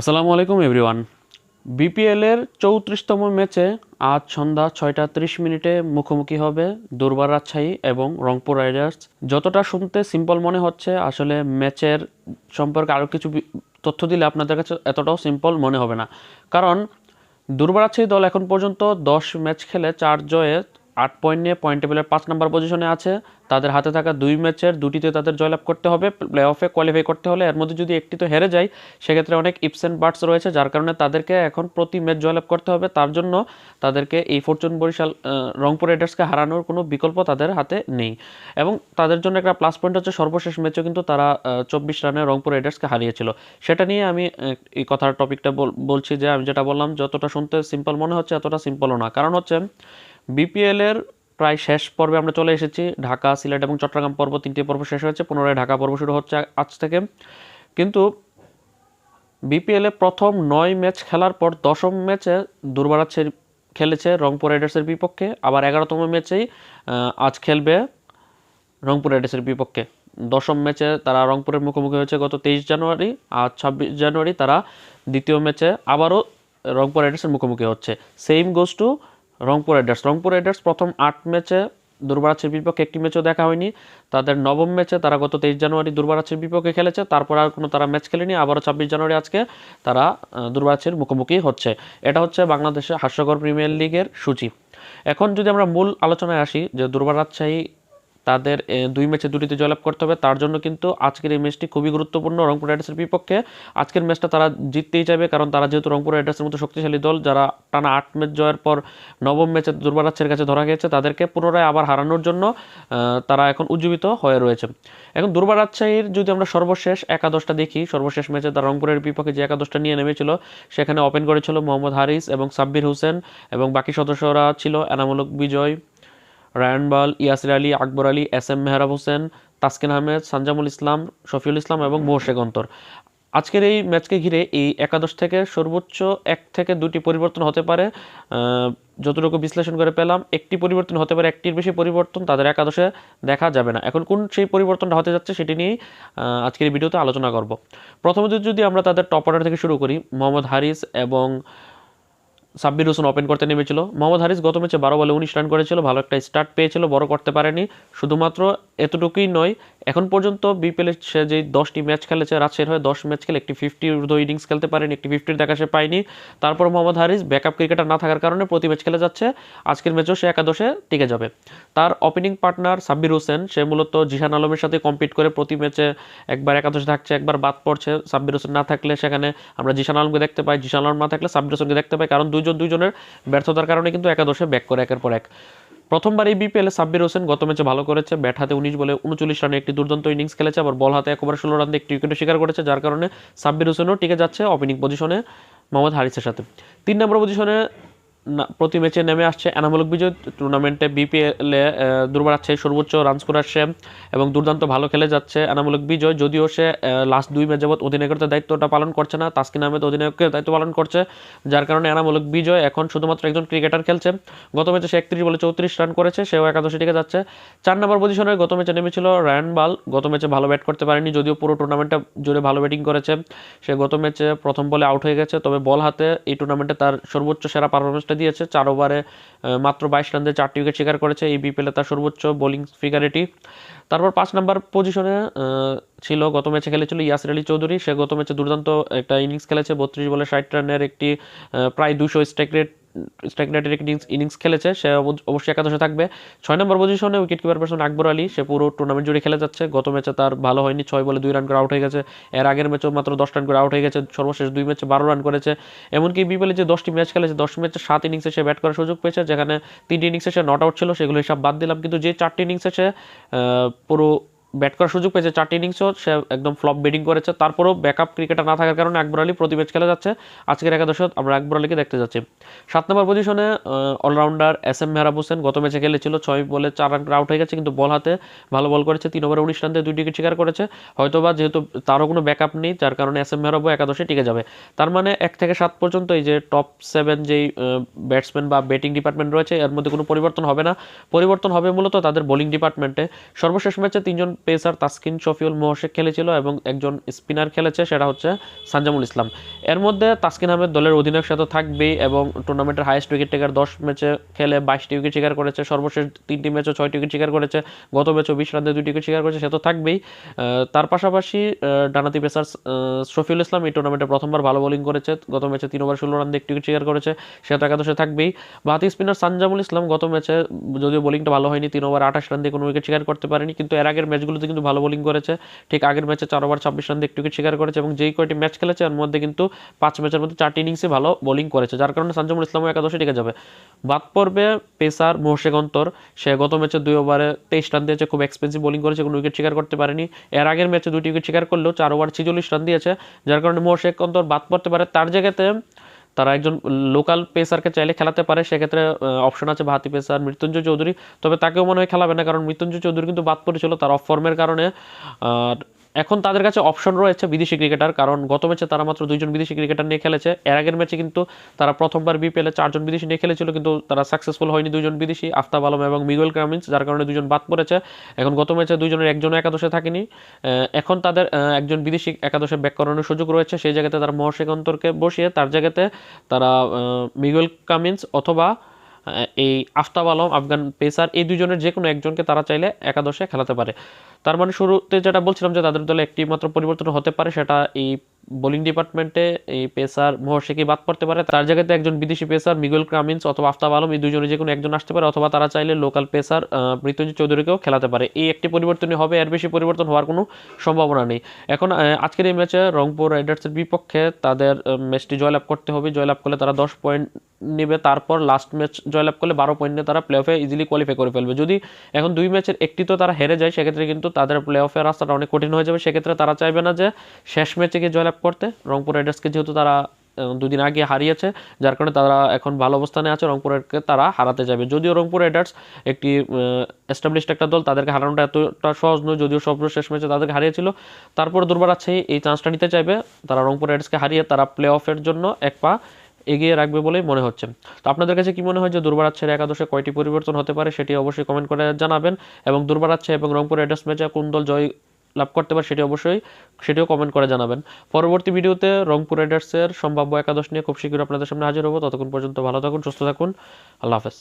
আসসালামু আলাইকুম, এভরিওয়ান। বিপিএলের চৌত্রিশতম ম্যাচে আজ সন্ধ্যা ছয়টা তিরিশ মিনিটে মুখোমুখি হবে দুর্বার রাজশাহী এবং রংপুর রাইডার্স। যতটা শুনতে সিম্পল মনে হচ্ছে, আসলে ম্যাচের সম্পর্কে আরও কিছু তথ্য দিলে আপনাদের কাছে এতটাও সিম্পল মনে হবে না। কারণ দুর্বার রাজশাহী দল এখন পর্যন্ত দশ ম্যাচ খেলে চার জয়ে আট পয়েন্ট নিয়ে পয়েন্ট টেবিলের পাঁচ নম্বর পজিশনে আছে। তাদের হাতে থাকা দুই ম্যাচের দুটিতে তাদের জয়লাভ করতে হবে। প্লে অফে কোয়ালিফাই করতে হলে এর মধ্যে যদি একটি তো হেরে যায়, সেক্ষেত্রে অনেক ইপস অ্যান্ড বার্ডস রয়েছে, যার কারণে তাদেরকে এখন প্রতি ম্যাচ জয়লাভ করতে হবে। তার জন্য তাদেরকে এই ফরচুন বরিশাল রংপুর রাইডার্সকে হারানোর কোনো বিকল্প তাদের হাতে নেই। এবং তাদের জন্য একটা প্লাস পয়েন্ট হচ্ছে সর্বশেষ ম্যাচেও কিন্তু তারা চব্বিশ রানে রংপুর রাইডার্সকে হারিয়েছিল। সেটা নিয়ে আমি এই কথার টপিকটা বলছি যে আমি যেটা বললাম, যতটা শুনতে সিম্পল মনে হচ্ছে, এতটা সিম্পলও না। কারণ হচ্ছে বিপিএলের প্রায় শেষ পর্বে আমরা চলে এসেছি। ঢাকা, সিলেট এবং চট্টগ্রাম পর্ব তিনটি পর্ব শেষ হয়েছে। পুনরায় ঢাকা পর্ব শুরু হচ্ছে আজ থেকে। কিন্তু বিপিএলে প্রথম নয় ম্যাচ খেলার পর দশম ম্যাচে দুর্বারাচ্ছের খেলেছে রংপুর রাইডার্সের বিপক্ষে। আবার এগারোতম ম্যাচেই আজ খেলবে রংপুর রাইডার্সের বিপক্ষে। দশম ম্যাচে তারা রংপুরের মুখোমুখি হয়েছে গত তেইশ জানুয়ারি, আর ছাব্বিশ জানুয়ারি তারা দ্বিতীয় ম্যাচে আবারও রংপুর রাইডার্সের মুখোমুখি হচ্ছে। Same goes to Rangpur Riders Rangpur Riders প্রথম আট ম্যাচে দুর্বারাচ্ছের বিপক্ষে একটি ম্যাচও দেখা হয়নি। তাদের নবম ম্যাচে তারা গত তেইশ জানুয়ারি দুর্বারাচ্ছের বিপক্ষে খেলেছে। তারপর আর কোনো তারা ম্যাচ খেলেনি। আবারও ছাব্বিশ জানুয়ারি আজকে তারা দুর্বারাচ্ছের মুখোমুখি হচ্ছে। এটা হচ্ছে বাংলাদেশে হাস্যকর প্রিমিয়ার লিগের সূচি। এখন যদি আমরা মূল আলোচনায় আসি যে দুর্বার রাজশাহী তাদের দুই ম্যাচে দুটিতে জয়লাভ করতে হবে। তার জন্য কিন্তু আজকের এই ম্যাচটি খুবই গুরুত্বপূর্ণ রংপুর রাইডার্সের বিপক্ষে। আজকের ম্যাচটা তারা জিততেই চাইবে, কারণ তারা যেহেতু রংপুর রাইডার্সের মতো শক্তিশালী দল, যারা টানা আট ম্যাচ জয়ের পর নবম ম্যাচে দুর্বারাচ্ছের কাছে ধরা গিয়েছে, তাদেরকে পুনরায় আবার হারানোর জন্য তারা এখন উজ্জীবিত হয়ে রয়েছে। এখন দুর্বার রাজশাহীর যদি আমরা সর্বশেষ একাদশটা দেখি, সর্বশেষ ম্যাচে তারা রংপুরের বিপক্ষে যে একাদশটা নিয়ে নেমেছিল, সেখানে ওপেন করেছিল মোহাম্মদ হারিস এবং সাব্বির হোসেন এবং বাকি সদস্যরা ছিল এনামূলক Bijoy. Ryan Burl, Yasir Ali, Akbar Ali, S M Mehrab Hossain, Taskin Ahmed, Sanjamul Islam, Shafiul Islam এবং মোশেক অন্তর। আজকের এই ম্যাচকে ঘিরে এই একাদশ থেকে সর্বোচ্চ এক থেকে দুটি পরিবর্তন হতে পারে। যতটুকু বিশ্লেষণ করে পেলাম, একটি পরিবর্তন হতে পারে, একটির বেশি পরিবর্তন তাদের একাদশে দেখা যাবে না। এখন কোন সেই পরিবর্তনটা হতে যাচ্ছে সেটি নিয়েই আজকের ভিডিওতে আলোচনা করব। প্রথমত যদি আমরা তাদের টপ অর্ডার থেকে শুরু করি, মোহাম্মদ হারিস এবং সাব্বির হোসেন ওপেন করতে নেমেছিল। মোহাম্মদ হারিস গত ম্যাচে বারো বলে উনিশ রান করেছিল, ভালো একটা স্টার্ট পেয়েছিল, বড় করতে পারেনি। শুধুমাত্র এতটুকুই নয়। এখন পর্যন্ত বিপিএল সে যে দশটি ম্যাচ খেলেছে, রাজশাহীর হয়ে দশ ম্যাচ খেলে একটি ফিফটি ঊর্ধ্ব ইনিংস খেলতে পারেনি, একটি ফিফটির দেখা সে পায়নি। তারপর মোহাম্মদ হারিস ব্যাকআপ ক্রিকেটার না থাকার কারণে প্রতি ম্যাচ খেলে যাচ্ছে। আজকের ম্যাচেও সে একাদশে টিকে যাবে। তার ওপেনিং পার্টনার সাব্বির হোসেন, সে মূলত জিহান আলমের সাথে কম্পিট করে প্রতি ম্যাচে একবার একাদশে থাকছে, একবার বাদ পড়ছে। সাব্বির হোসেন না থাকলে সেখানে আমরা জিশান আলমকে দেখতে পাই, জিশান আলম না থাকলে সাব্বির হোসেনকে দেখতে পাই, কারণ দুজন দুজনের ব্যর্থতার কারণে কিন্তু একাদশে ব্যাক করে একের পর এক। প্রথমবার এই বিপিএলে সাব্বির হোসেন গত ম্যাচে ভালো করেছে, ব্যাট হাতে উনিশ বলে উনচল্লিশ রানে একটি দুর্দান্ত ইনিংস খেলেছে, আবার বল হাতে একবার ষোলো রান দিয়ে একটি উইকেটও শিকার করেছে, যার কারণে সাব্বির হোসেনও টিকে যাচ্ছে ওপেনিং পজিশনে মোহাম্মদ হারিসের সাথে। তিন নম্বর পজিশনে প্রতি ম্যাচে নেমে আসছে এনামূলক বিজয়। টুর্নামেন্টে বিপিএলে দুর্বার আছে, সর্বোচ্চ রান স্কোর আসছে এবং দুর্দান্ত ভালো খেলে যাচ্ছে এনামূলক বিজয়। যদিও সে লাস্ট দুই ম্যাচ যাবত অধিনায়কের দায়িত্বটা পালন করছে না, তাসকিন আহমেদ অধিনায়কের দায়িত্ব পালন করছে, যার কারণে এনামূলক বিজয় এখন শুধুমাত্র একজন ক্রিকেটার খেলছে। গত ম্যাচে সে একত্রিশ বলে চৌত্রিশ রান করেছে, সেও একাদশে টিকে যাচ্ছে। চার নম্বর পজিশনে গত ম্যাচে নেমেছিল রায়ান বাল, গত ম্যাচে ভালো ব্যাট করতে পারেনি, যদিও পুরো টুর্নামেন্টটা জুড়ে ভালো ব্যাটিং করেছে। সে গত ম্যাচে প্রথম বলে আউট হয়ে গেছে, তবে বল হাতে এই টুর্নামেন্টে তার সর্বোচ্চ সেরা পারফরমেন্সটা দিয়েছে, চার ওভারে মাত্র বাইশ রান দিয়ে চারটি উইকেট শিকার করেছে। এই বিপিএলে তার সর্বোচ্চ বোলিং ফিগার এটি। তারপর পাঁচ নাম্বার পজিশনে ছিল, গত ম্যাচে খেলেছিল ইয়াসির আলী চৌধুরী। সে গত ম্যাচে দুর্দান্ত একটা ইনিংস খেলেছে, বত্রিশ বলে ষাট রানের একটি প্রায় দুশো স্ট্রাইক রেট স্ট্রাইক রেটের একটি ইনিংস খেলেছে। সে অব- অবশ্যই একাদশে থাকবে। ছয় নম্বর পজিশনে wicket keeper person Akbar Ali, সে পুরো টুর্নামেন্ট জুড়ে খেলে যাচ্ছে। গত ম্যাচে তার ভালো হয়নি, ছয় বলে দুই রান করে আউট হয়ে গেছে। এর আগের ম্যাচেও মাত্র দশ রান করে আউট হয়ে গেছে। সর্বশেষ দুই ম্যাচে বারো রান করেছে। এমনকি বিপিএলে যে দশটি ম্যাচ খেলেছে, দশ ম্যাচে সাত ইনিংসে সে ব্যাট করার সুযোগ পেয়েছে, যেখানে তিনটি ইনিংসে সে নট আউট ছিল, সেগুলো হিসাব বাদ দিলাম। কিন্তু যে চারটি ইনিংসে সে পুরো ব্যাট করার সুযোগ পেয়েছে, চারটি ইনিংসও সে একদম ফ্লপ ব্যাটিং করেছে। তারপরেও ব্যাকআপ ক্রিকেটার না থাকার কারণে আকবর আলী প্রতি ম্যাচ খেলে যাচ্ছে। আজকের একাদশে আমরা আকবর আলীকে দেখতে যাচ্ছি। সাত নম্বর পজিশনে allrounder S M Mehrab Hossain গত ম্যাচে খেলেছিল, ছয় বলে চার রান আউট হয়ে গেছে, কিন্তু বল হাতে ভালো বল করেছে, তিন ওভারে উনিশ রান দিয়ে দুই উইকেট শিকার করেছে। হয়তোবা যেহেতু তারও কোনো ব্যাকআপ নেই, যার কারণে এস এম মেহরাবও একাদশে টিকে যাবে। তার মানে এক থেকে সাত পর্যন্ত এই যে টপ সেভেন যেই ব্যাটসম্যান বা ব্যাটিং ডিপার্টমেন্ট রয়েছে, এর মধ্যে কোনো পরিবর্তন হবে না। পরিবর্তন হবে মূলত তাদের বোলিং ডিপার্টমেন্টে সর্বশেষ ম্যাচে তিনজন পেসার তাসকিন শফিউল মোহশেক খেলেছিল এবং একজন স্পিনার খেলেছে, সেটা হচ্ছে সানজামুল ইসলাম। এর মধ্যে তাসকিন আহমেদ দলের অধিনায়ক সাথে থাকবেই এবং টুর্নামেন্টের হাইয়েস্ট উইকেট টেকার দশ ম্যাচে খেলে বাইশটি উইকেট শিকার করেছে, সর্বশেষ তিনটি ম্যাচে ছয়টি উইকেট শিকার করেছে, গত ম্যাচে বিশ রানে দুটি উইকেট শিকার করেছে, সে তো থাকবেই। তার পাশাপাশি ডানাতি পেসার শফিউল ইসলাম এই টুর্নামেন্টে প্রথমবার ভালো বোলিং করেছে, গত ম্যাচে তিন ওভার ষোলো রান দিয়ে একটি উইকেট শিকার করেছে, সে তো একাদশে থাকবেই। বাতি স্পিনার সানজামুল ইসলাম গত ম্যাচে যদিও বোলিংটা ভালো হয়নি তিন ওভার আঠাশ রান দিয়ে কোনো উইকেট শিকার করতে পারেনি, কিন্তু এর আগের ম্যাচগুলোতে কিন্তু ভালো বোলিং করেছে। ঠিক আগের ম্যাচে চার ওভার ছাব্বিশ রান দিয়ে উইকেট শিকার করেছে এবং যেই কয়টি ম্যাচ খেলেছে, এর মধ্যে কিন্তু পাঁচ ম্যাচের মধ্যে চারটি ইনিংসে ভালো বোলিং করেছে, যার কারণে সানজামুল ইসলামও একাদশে টিকে যাবে। বাদ পড়বে পেসার মোহশেক অন্তর। সে গত ম্যাচে দুই ওভারে তেইশ রান দিয়েছে, খুব এক্সপেন্সিভ বোলিং করেছে, কোনো উইকেট শিকার করতে পারেনি। এর আগের ম্যাচে দুটি উইকেট শিকার করলেও চার ওভার ছিচল্লিশ রান দিয়েছে, যার কারণে মোহশেক বাদ পড়তে পারে। তার জায়গাতে তারা একজন লোকাল পেসারকে চাইলে খেলাতে পারে, সেক্ষেত্রে অপশন আছে ভাতি পেসার মৃত্যুঞ্জয় চৌধুরী। তবে তাকেও মনে হয় খেলাবে না, কারণ মৃত্যুঞ্জয় চৌধুরী কিন্তু বাদ পড়েছিল তার অফ ফর্মের কারণে। আর এখন তাদের কাছে অপশন রয়েছে বিদেশি ক্রিকেটার কারণ গত ম্যাচে তারা মাত্র দুইজন বিদেশি ক্রিকেটার নিয়ে খেলেছে। এর আগের ম্যাচে কিন্তু তারা প্রথমবার বিপিএলে চারজন বিদেশি নিয়ে খেলেছিল, কিন্তু তারা সাকসেসফুল হয়নি দুজন বিদেশি, আফতাব আলম এবং মিগুয়েল ক্রামিন্স যার কারণে দুজন বাদ পড়েছে। এখন গত ম্যাচে দুজনের একজন একাদশে থাকেনি। এখন তাদের একজন বিদেশি একাদশে ব্যাক করানোর সুযোগ রয়েছে, সেই জায়গাতে তারা মহর্ষেক অন্তরকে বসিয়ে, তার জায়গাতে তারা মিগুয়েল কামিন্স অথবা এই আফতাব আলম, আফগান পেসার, এই দুজনের যে কোনো একজনকে তারা চাইলে একাদশে খেলাতে পারে। তার মানে শুরুতে যেটা বলছিলাম যে তাদের দলে একটি মাত্র পরিবর্তন হতে পারে, সেটা এই বোলিং ডিপার্টমেন্টে এই পেসার মোহর্শেকি বাদ পড়তে পারে। তার জায়গাতে একজন বিদেশি পেসার মিগুল ক্রামিন্স অথবা আফতাব আলম, এই দুজনে যে কোনো একজন আসতে পারে অথবা তারা চাইলে লোকাল পেসার মৃত্যুঞ্জয় চৌধুরীকেও খেলাতে পারে। এই একটি পরিবর্তনই হবে, এর বেশি পরিবর্তন হওয়ার কোনো সম্ভাবনা নেই। এখন আজকের এই ম্যাচে রংপুর রাইডার্সের বিপক্ষে তাদের ম্যাচটি জয়লাভ করতে হবে। জয়লাভ করলে তারা দশ পয়েন্ট নেবে, তারপর লাস্ট ম্যাচ জয়লাভ করলে বারো পয়েন্ট নিয়ে তারা প্লে অফে ইজিলি কোয়ালিফাই করে ফেলবে। যদি এখন দুই ম্যাচের একটি তো তারা হেরে যায়, সেক্ষেত্রে কিন্তু তাদের প্লে অফের রাস্তাটা অনেক কঠিন হয়ে যাবে। সেক্ষেত্রে তারা চাইবে না যে শেষ ম্যাচে গিয়ে জয়লাভ করতে রংপুর রাইডার্সকে যেহেতু তারা দুদিন আগে হারিয়েছে, যার কারণে তারা এখন ভালো অবস্থানে আছে, রংপুরকে তারা হারাতে যাবে। যদিও রংপুর রাইডার্স একটি এস্টাবলিশড একটা দল, তাদেরকে হারানোটা এতটা সহজ নয়, যদিও সর্বশেষ ম্যাচে তাদেরকে হারিয়েছিল। তারপর দুর্বার আছে, এই চান্সটা নিতে চাইবে, তারা রংপুর রাইডার্সকে হারিয়ে তারা প্লে অফের জন্য এক পা এগিয়ে রাখবে বলেই মনে হচ্ছে। তো আপনাদের কাছে কি মনে হয় যে দুর্বার দুর্বারাচ্ছের একাদশে কয়টি পরিবর্তন হতে পারে, সেটি অবশ্যই কমেন্ট করে জানাবেন। এবং দুর্বার দুর্বারাচ্ছে এবং রংপুর রাইডার্স ম্যাচে কোন দল জয় লাভ করতে পারে সেটি অবশ্যই সেটিও কমেন্ট করে জানাবেন। পরবর্তী ভিডিওতে রংপুর রাইডার্সের সম্ভাব্য একাদশ নিয়ে খুব শীঘ্রই আপনাদের সামনে হাজির হব। ততক্ষণ পর্যন্ত ভালো থাকুন, সুস্থ থাকুন। আল্লাহ হাফেজ।